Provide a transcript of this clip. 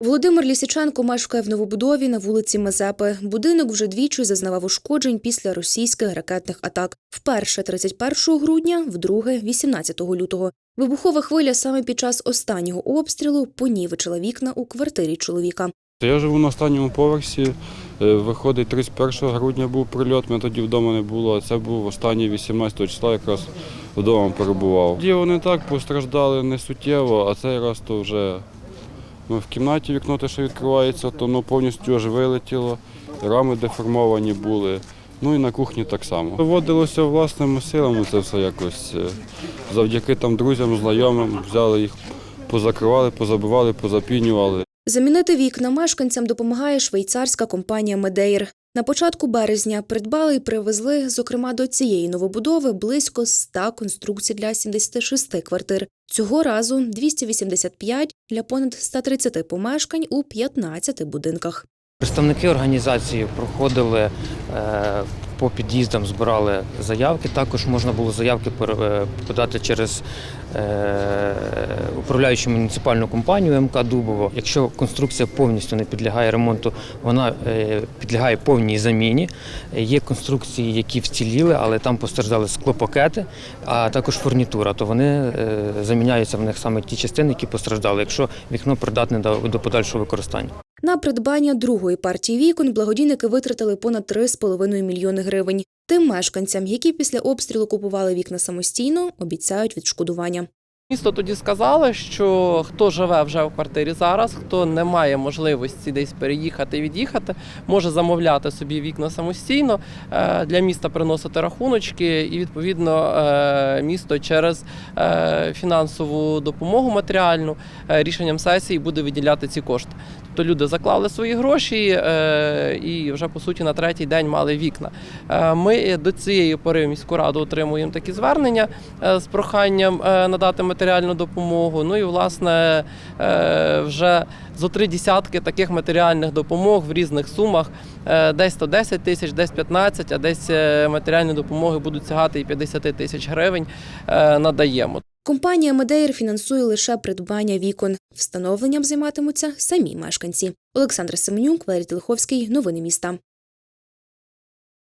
Володимир Лісіченко мешкає в новобудові на вулиці Мазепи. Будинок вже двічі зазнавав ушкоджень після російських ракетних атак. Вперше 31 грудня, вдруге 18 лютого. Вибухова хвиля саме під час останнього обстрілу понівечила вікна у квартирі чоловіка. Я живу на останньому поверсі. Е, Виходить, 31 грудня був прильот, мене тоді вдома не було. а Це був останній 18 числа, якраз вдома перебував. Тоді вони так постраждали не суттєво, а цей раз то вже ну, в кімнаті вікно те, що відкривається, то воно повністю аж вилетіло, рами деформовані були. Ну і на кухні так само. Доводилося власними силами це все якось. е, Завдяки там друзям, знайомим взяли їх, позакривали, позабивали, позапінювали. Замінити вікна мешканцям допомагає швейцарська компанія Медейр. На початку березня придбали і привезли, зокрема, до цієї новобудови близько 100 конструкцій для 76 квартир. Цього разу 285 для понад 130 помешкань у 15 будинках. Представники організації проходили е, по під'їздам, збирали заявки. Також можна було заявки е, подати через е, управляючу муніципальну компанію МК Дубово. Якщо конструкція повністю не підлягає ремонту, вона е, підлягає повній заміні. Є конструкції, які вціліли, але там постраждали склопакети, а також фурнітура. То вони заміняються в них саме ті частини, які постраждали, якщо вікно придатне до подальшого використання. На придбання другої партії вікон благодійники витратили понад 3,5 мільйони гривень. Тим мешканцям, які після обстрілу купували вікна самостійно, обіцяють відшкодування. Місто тоді сказали, що хто живе вже в квартирі зараз, хто не має можливості десь переїхати і від'їхати, може замовляти собі вікна самостійно е, для міста приносити рахуночки, і відповідно е, місто через е, фінансову допомогу матеріальну рішенням сесії буде виділяти ці кошти. Тобто люди заклали свої гроші і вже по суті на третій день мали вікна. Ми до цієї пори в міську раду отримуємо такі звернення з проханням надати матеріальну допомогу. Ну і власне е, вже зо три десятки таких матеріальних допомог в різних сумах. Е, Десь 110 тисяч, десь 15, а десь е, матеріальні допомоги будуть сягати і 50 тисяч гривень. Надаємо. Компанія Медейр фінансує лише придбання вікон. Встановленням займатимуться самі мешканці. Олександр Семенюк, Валерій Телеховський. Новини міста.